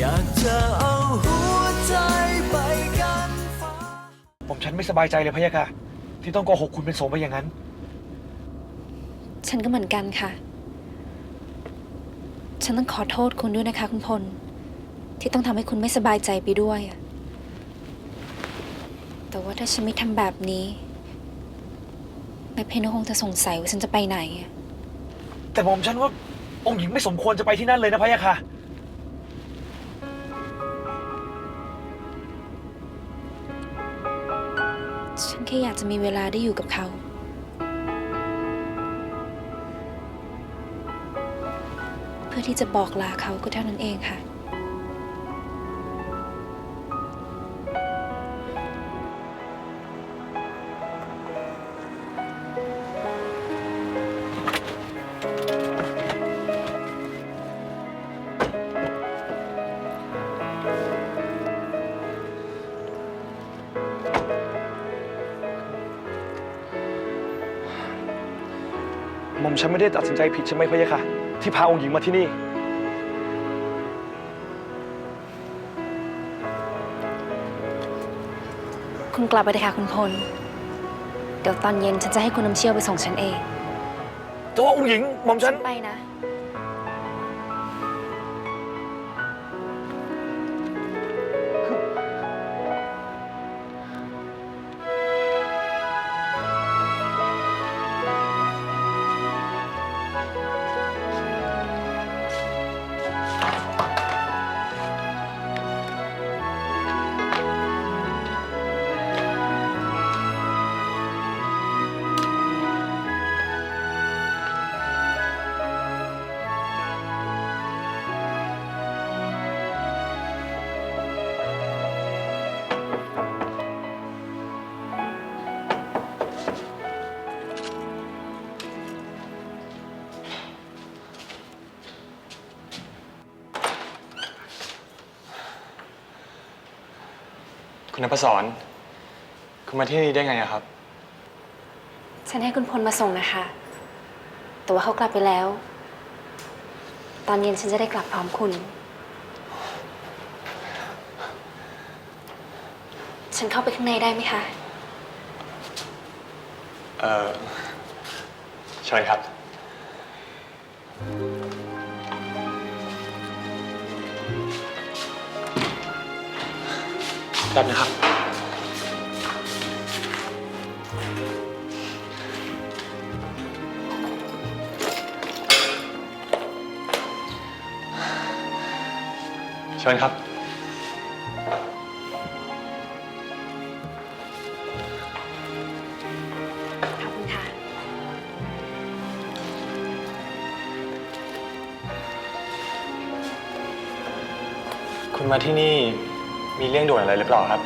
อยากจะเอาหัวใจไปกันฟ้าผมฉันไม่สบายใจเลยพะยะค่ะ ที่ต้องโกหกคุณเป็นโสมไปอย่างนั้น ฉันก็เหมือนกันค่ะ ฉันต้องขอโทษคุณด้วยนะคะ คุณพล ที่ต้องทำให้คุณไม่สบายใจไปด้วยอะแต่ว่าถ้าฉันไม่ทำแบบนี้แม่เพนก็คงจะสงสัยว่าฉันจะไปไหนอะแต่ผมฉันว่าองค์หญิงไม่สมควรจะไปที่นั่นเลยนะพะยะค่ะ ค่อยากจะมีเวลาได้อยู่กับเขา เพื่อที่จะบอกลาเขาก็เท่านั้นเองค่ะ ม่อมฉันไม่ได้ตัดสินใจผิดใช่ไหมพะยะค่ะ ที่พาองค์หญิงมาที่นี่ คุณกลับไปเลยค่ะคุณพล เดี๋ยวตอนเย็นฉันจะให้คุณน้ำเชี่ยวไปส่งฉันเองแต่ว่าองค์หญิงหม่อมฉัน ไปนะ คุณนภศรคุณมาที่นี่ได้ไงอะครับ ฉันให้คุณพลมาส่งนะคะ แต่ว่าเขากลับไปแล้ว ตอนเย็นฉันจะได้กลับพร้อมคุณ ฉันเข้าไปข้างในได้ไหมคะ เอ่อเชิญครับ แบบนะครับ เชิญครับ ขอบคุณค่ะ คุณมาที่นี่ มีเรื่องด่วนอะไรหรือเปล่าครับ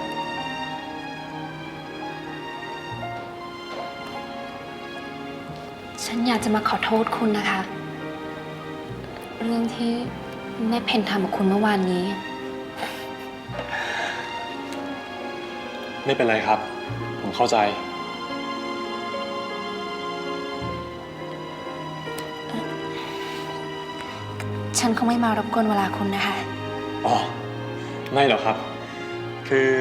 ฉันอยากจะมาขอโทษคุณนะคะ เรื่องที่แม่เพนทำกับคุณเมื่อวานนี้ ไม่เป็นไรครับ ผมเข้าใจ ฉันคงไม่มารบกวนเวลาคุณนะคะ อ๋อ ไม่หรอกครับ คือ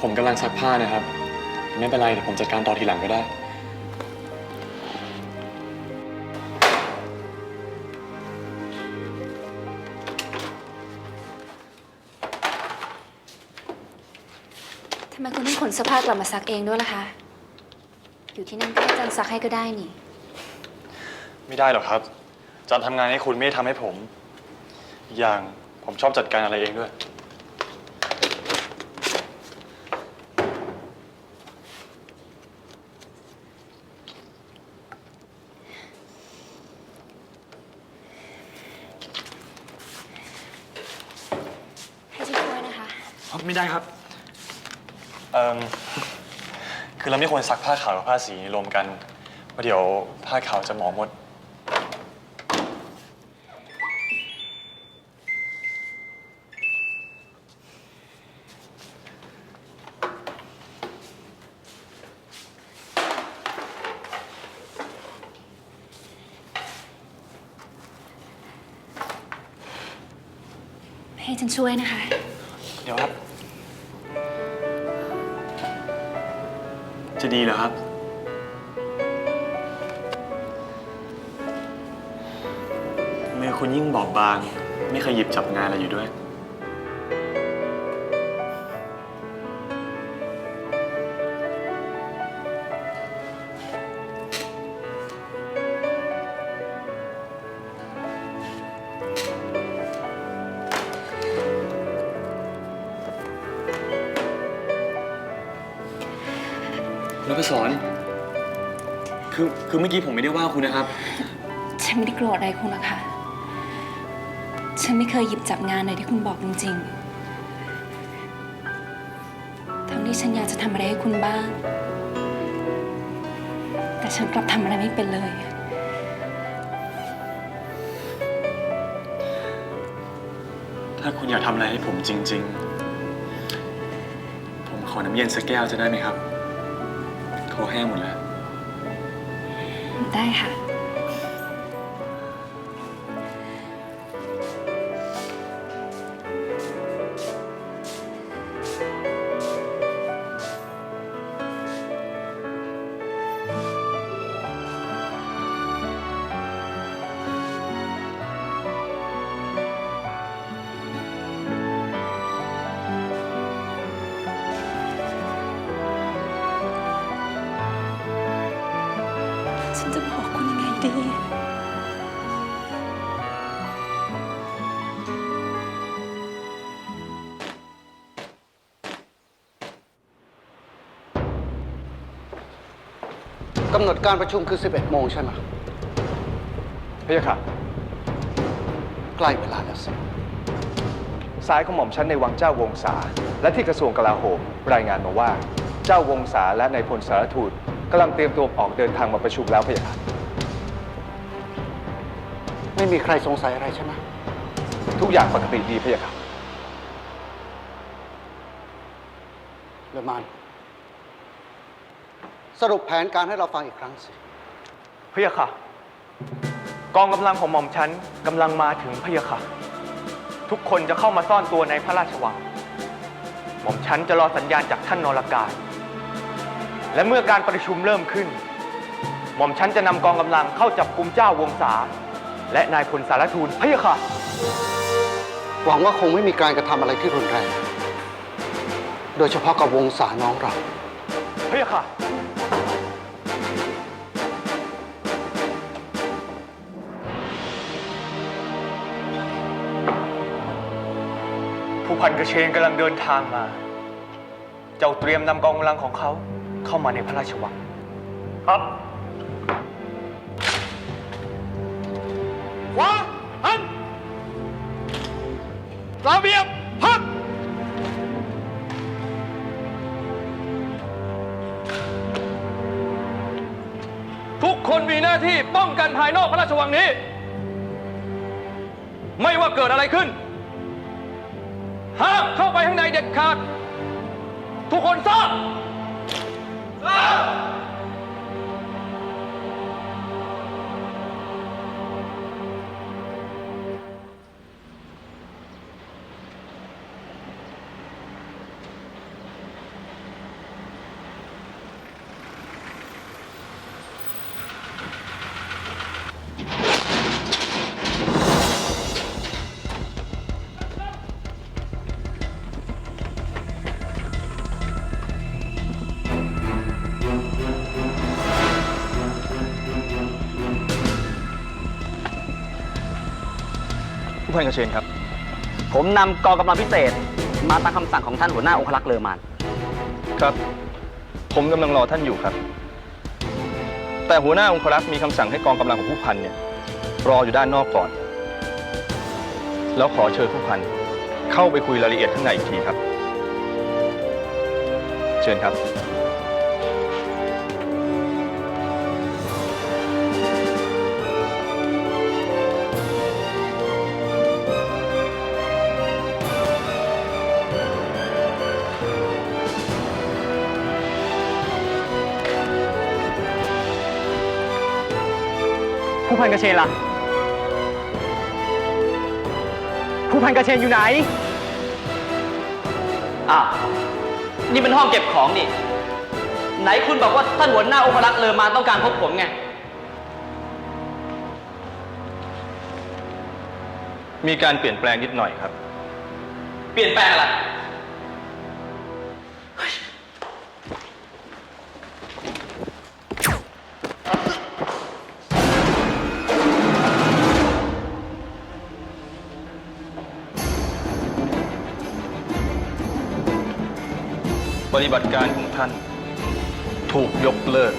ผมกำลังซักผ้านะครับ ไม่เป็นไรเดี๋ยวผมจัดการต่อทีหลังก็ได้ ทำไมคุณต้องขนเสื้อผ้ากลับมาซักเองด้วยล่ะคะ อยู่ที่นั่นก็ให้จันซักให้ก็ได้นี่ ไม่ได้หรอกครับ จันทำงานให้คุณไม่ได้ทำให้ผมอีกอย่างผมชอบจัดการอะไรเองด้วย ให้ฉันช่วยนะคะ ไม่ได้ครับ เอ่มคือเราไม่ควรซักผ้าขาวกับผ้าสีรวมกันเพราะเดี๋ยวผ้าขาวจะหมองหมด ให้ฉันช่วยนะคะ เดี๋ยวครับ จะดีเหรอครับ มือคุณยิ่งบอบบาง ไม่เคยหยิบจับงานอะไรอยู่ด้วย นพศรคือคือเมื่อกี้ผมไม่ได้ว่าคุณนะครับ ฉันไม่ได้โกรธอะไรคุณหรอกค่ะ ฉันไม่เคยหยิบจับงานไหนที่คุณบอกจริงๆทั้งที่ฉันอยากจะทำอะไรให้คุณบ้าง แต่ฉันกลับทำอะไรไม่เป็นเลย ถ้าคุณอยากทำอะไรให้ผมจริง ๆ ผมขอน้ำเย็นสักแก้วจะได้ไหมครับ คอแห้งหมดแล้ว ได้ค่ะำหนดการประชุมคือ 11 โมงใช่ไหมพะยะค่ะ ใกล้เวลาแล้วสิ สายของหม่อมชั้นในวังเจ้าวงศาและที่กระทรวงกลาโหมรายงานมาว่า เจ้าวงศาและนายพลสารทูตกำลังเตรียมตัวออกเดินทางมาประชุมแล้วพะยะค่ะ ไม่มีใครสงสัยอะไรใช่ไหมทุกอย่างปกติดีพะยะค่ะเลอมาน สรุปแผนการให้เราฟังอีกครั้งสิ พะยะค่ะ กองกำลังของหม่อมชั้นกำลังมาถึงพะยะค่ะ ทุกคนจะเข้ามาซ่อนตัวในพระราชวัง หม่อมชั้นจะรอสัญญาณจากท่านนรกายและเมื่อการประชุมเริ่มขึ้น หม่อมชั้นจะนำกองกำลังเข้าจับกลุ่มเจ้าวงศาและนายพลสารทูลพะยะค่ะ หวังว่าคงไม่มีการกระทำอะไรที่รุนแรง โดยเฉพาะกับวงศาน้องเรา พะยะค่ะ พันกระเชนกำลังเดินทางมา เจ้าเตรียมนำกองกำลังของเขาเข้ามาในพระราชวัง ครับขวาหันระเบียบพักทุกคนมีหน้าที่ป้องกันภายนอกพระราชวังนี้ ไม่ว่าเกิดอะไรขึ้น ห้ามเข้าไปข้างในเด็ดขาด ทุกคนทราบทราบ ผู้พันกระเชนครับ ผมนำกองกำลังพิเศษ มาตามคำสั่งของท่านหัวหน้าองครักษ์เลอมาน ครับ ผมกำลังรอท่านอยู่ครับ แต่หัวหน้าองครักษ์มีคำสั่งให้กองกำลังของผู้พันเนี่ยรออยู่ด้านนอกก่อน แล้วขอเชิญผู้พันเข้าไปคุยรายละเอียดข้างในอีกทีครับ เชิญครับ ผู้พันกระเชนล่ะผครูพันกระเชนอยู่ไหนอ้าวนี่เป็นห้องเก็บของนี่ ไหนคุณบอกว่าท่านหัวหน้าองครักษ์เลอมาต้องการพบผมไง มีการเปลี่ยนแปลงนิดหน่อยครับ เปลี่ยนแปลงอะไร ปฏิบัติการของท่าน ถูกยกเลิก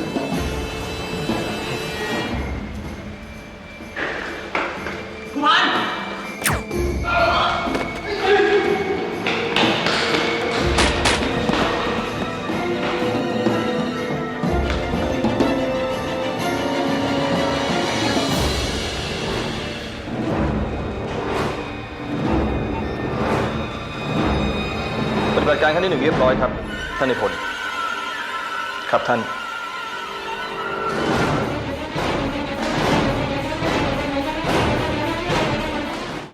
ปฏิบัติการครั้งที่หนึ่งเรียบร้อยครับ ท่านในายพลครับท่าน